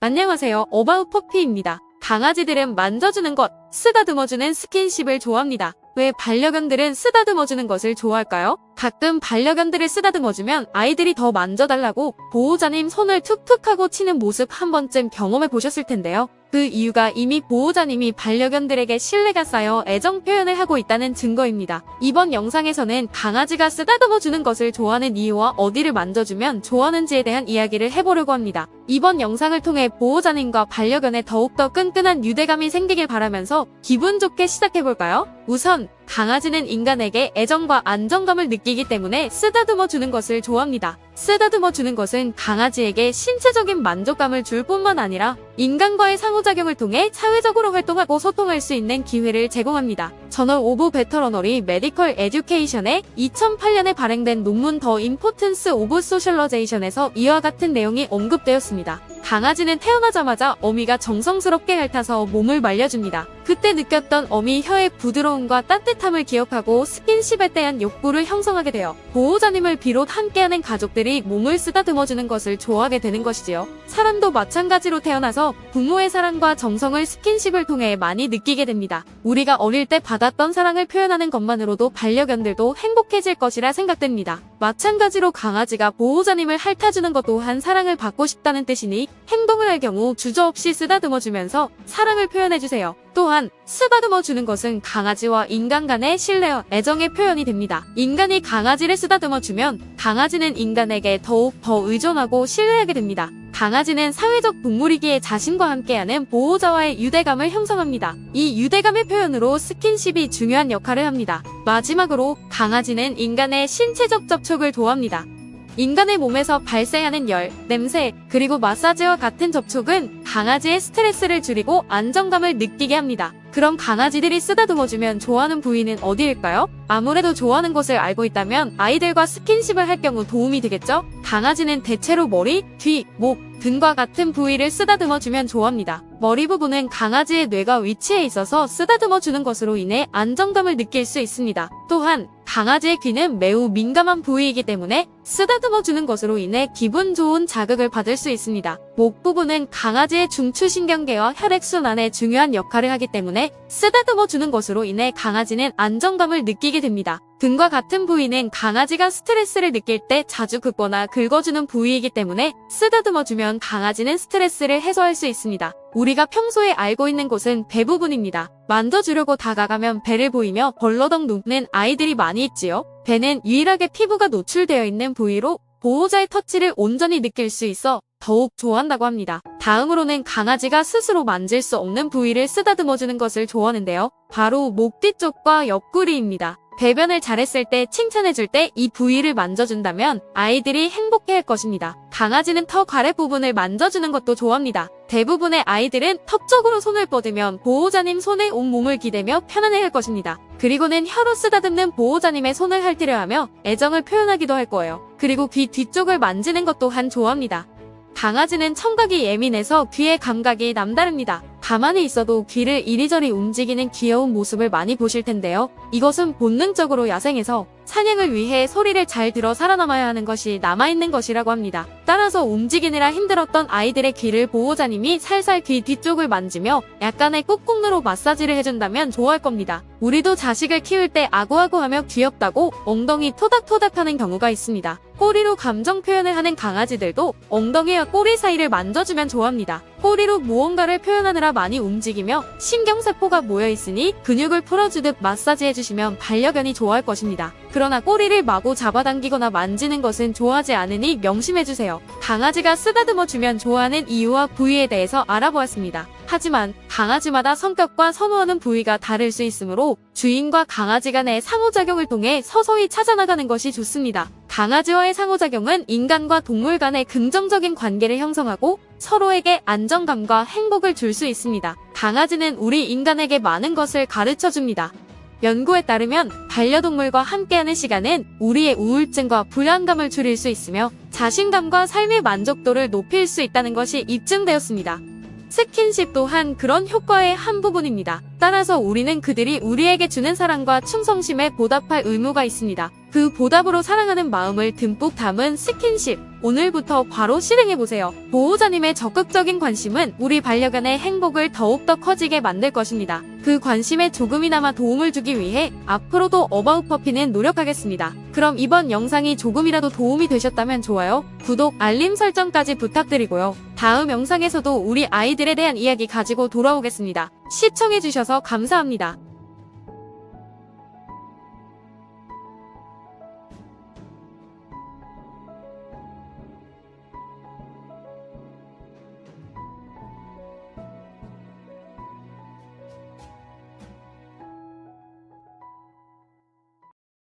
안녕하세요. 어바웃 퍼피입니다. 강아지들은 만져주는 것, 쓰다듬어주는 스킨십을 좋아합니다. 왜 반려견들은 쓰다듬어주는 것을 좋아할까요? 가끔 반려견들을 쓰다듬어주면 아이들이 더 만져달라고 보호자님 손을 툭툭 하고 치는 모습 한 번쯤 경험해 보셨을 텐데요. 그 이유가 이미 보호자님이 반려견들에게 신뢰가 쌓여 애정 표현을 하고 있다는 증거입니다. 이번 영상에서는 강아지가 쓰다듬어 주는 것을 좋아하는 이유와 어디를 만져주면 좋아하는지에 대한 이야기를 해보려고 합니다. 이번 영상을 통해 보호자님과 반려견에 더욱더 끈끈한 유대감이 생기길 바라면서 기분 좋게 시작해볼까요? 우선 강아지는 인간에게 애정과 안정감을 느끼기 때문에 쓰다듬어 주는 것을 좋아합니다. 쓰다듬어 주는 것은 강아지에게 신체적인 만족감을 줄 뿐만 아니라 인간과의 상호작용을 통해 사회적으로 활동하고 소통할 수 있는 기회를 제공합니다. 저널 오브 베터러너리 메디컬 에듀케이션의 2008년에 발행된 논문 더 임포턴스 오브 소셜러제이션에서 이와 같은 내용이 언급되었습니다. 강아지는 태어나자마자 어미가 정성스럽게 핥아서 몸을 말려줍니다. 그때 느꼈던 어미 혀의 부드러움과 따뜻함을 기억하고 스킨십에 대한 욕구를 형성하게 되어 보호자님을 비롯 함께하는 가족들이 몸을 쓰다듬어주는 것을 좋아하게 되는 것이지요. 사람도 마찬가지로 태어나서 부모의 사랑과 정성을 스킨십을 통해 많이 느끼게 됩니다. 우리가 어릴 때 받았던 사랑을 표현하는 것만으로도 반려견들도 행복해질 것이라 생각됩니다. 마찬가지로 강아지가 보호자님을 핥아주는 것 또한 사랑을 받고 싶다는 뜻이니 행동을 할 경우 주저없이 쓰다듬어주면서 사랑을 표현해주세요. 또한 쓰다듬어 주는 것은 강아지와 인간 간의 신뢰와 애정의 표현이 됩니다. 인간이 강아지를 쓰다듬어 주면 강아지는 인간에게 더욱 더 의존하고 신뢰하게 됩니다. 강아지는 사회적 동물이기에 자신과 함께하는 보호자와의 유대감을 형성합니다. 이 유대감의 표현으로 스킨십이 중요한 역할을 합니다. 마지막으로 강아지는 인간의 신체적 접촉을 좋아합니다. 인간의 몸에서 발생하는 열, 냄새, 그리고 마사지와 같은 접촉은 강아지의 스트레스를 줄이고 안정감을 느끼게 합니다. 그럼 강아지들이 쓰다듬어주면 좋아하는 부위는 어디일까요? 아무래도 좋아하는 곳을 알고 있다면 아이들과 스킨십을 할 경우 도움이 되겠죠? 강아지는 대체로 머리, 뒤, 목, 등과 같은 부위를 쓰다듬어주면 좋아합니다. 머리 부분은 강아지의 뇌가 위치해 있어서 쓰다듬어주는 것으로 인해 안정감을 느낄 수 있습니다. 또한 강아지의 귀는 매우 민감한 부위이기 때문에 쓰다듬어 주는 것으로 인해 기분 좋은 자극을 받을 수 있습니다. 목 부분은 강아지의 중추신경계와 혈액순환에 중요한 역할을 하기 때문에 쓰다듬어 주는 것으로 인해 강아지는 안정감을 느끼게 됩니다. 등과 같은 부위는 강아지가 스트레스를 느낄 때 자주 긁거나 긁어주는 부위이기 때문에 쓰다듬어 주면 강아지는 스트레스를 해소할 수 있습니다. 우리가 평소에 알고 있는 곳은 배 부분입니다. 만져주려고 다가가면 배를 보이며 벌러덩 눕는 아이들이 많이 있지요. 배는 유일하게 피부가 노출되어 있는 부위로 보호자의 터치를 온전히 느낄 수 있어 더욱 좋아한다고 합니다. 다음으로는 강아지가 스스로 만질 수 없는 부위를 쓰다듬어주는 것을 좋아하는데요. 바로 목 뒤쪽과 옆구리입니다. 배변을 잘했을 때 칭찬해줄 때 이 부위를 만져준다면 아이들이 행복해할 것입니다. 강아지는 턱 아래 부분을 만져주는 것도 좋아합니다. 대부분의 아이들은 턱 쪽으로 손을 뻗으면 보호자님 손에 온몸을 기대며 편안해할 것입니다. 그리고는 혀로 쓰다듬는 보호자님의 손을 핥으려 하며 애정을 표현하기도 할 거예요. 그리고 귀 뒤쪽을 만지는 것 또한 좋아합니다. 강아지는 청각이 예민해서 귀의 감각이 남다릅니다. 가만히 있어도 귀를 이리저리 움직이는 귀여운 모습을 많이 보실 텐데요. 이것은 본능적으로 야생에서 사냥을 위해 소리를 잘 들어 살아남아야 하는 것이 남아있는 것이라고 합니다. 따라서 움직이느라 힘들었던 아이들의 귀를 보호자님이 살살 귀 뒤쪽을 만지며 약간의 꾹꾹누로 마사지를 해준다면 좋아할 겁니다. 우리도 자식을 키울 때 아구아구 하며 귀엽다고 엉덩이 토닥토닥 하는 경우가 있습니다. 꼬리로 감정 표현을 하는 강아지들도 엉덩이와 꼬리 사이를 만져주면 좋아합니다. 꼬리로 무언가를 표현하느라 많이 움직이며 신경세포가 모여있으니 근육을 풀어주듯 마사지해주시면 반려견이 좋아할 것입니다. 그러나 꼬리를 마구 잡아당기거나 만지는 것은 좋아하지 않으니 명심해주세요. 강아지가 쓰다듬어 주면 좋아하는 이유와 부위에 대해서 알아보았습니다. 하지만 강아지마다 성격과 선호하는 부위가 다를 수 있으므로 주인과 강아지 간의 상호작용을 통해 서서히 찾아나가는 것이 좋습니다. 강아지와의 상호작용은 인간과 동물 간의 긍정적인 관계를 형성하고 서로에게 안정감과 행복을 줄 수 있습니다. 강아지는 우리 인간에게 많은 것을 가르쳐 줍니다. 연구에 따르면 반려동물과 함께하는 시간은 우리의 우울증과 불안감을 줄일 수 있으며 자신감과 삶의 만족도를 높일 수 있다는 것이 입증되었습니다. 스킨십 또한 그런 효과의 한 부분입니다. 따라서 우리는 그들이 우리에게 주는 사랑과 충성심에 보답할 의무가 있습니다. 그 보답으로 사랑하는 마음을 듬뿍 담은 스킨십. 오늘부터 바로 실행해보세요. 보호자님의 적극적인 관심은 우리 반려견의 행복을 더욱더 커지게 만들 것입니다. 그 관심에 조금이나마 도움을 주기 위해 앞으로도 어바웃 퍼피는 노력하겠습니다. 그럼 이번 영상이 조금이라도 도움이 되셨다면 좋아요, 구독, 알림 설정까지 부탁드리고요. 다음 영상에서도 우리 아이들에 대한 이야기 가지고 돌아오겠습니다. 시청해주셔서 감사합니다.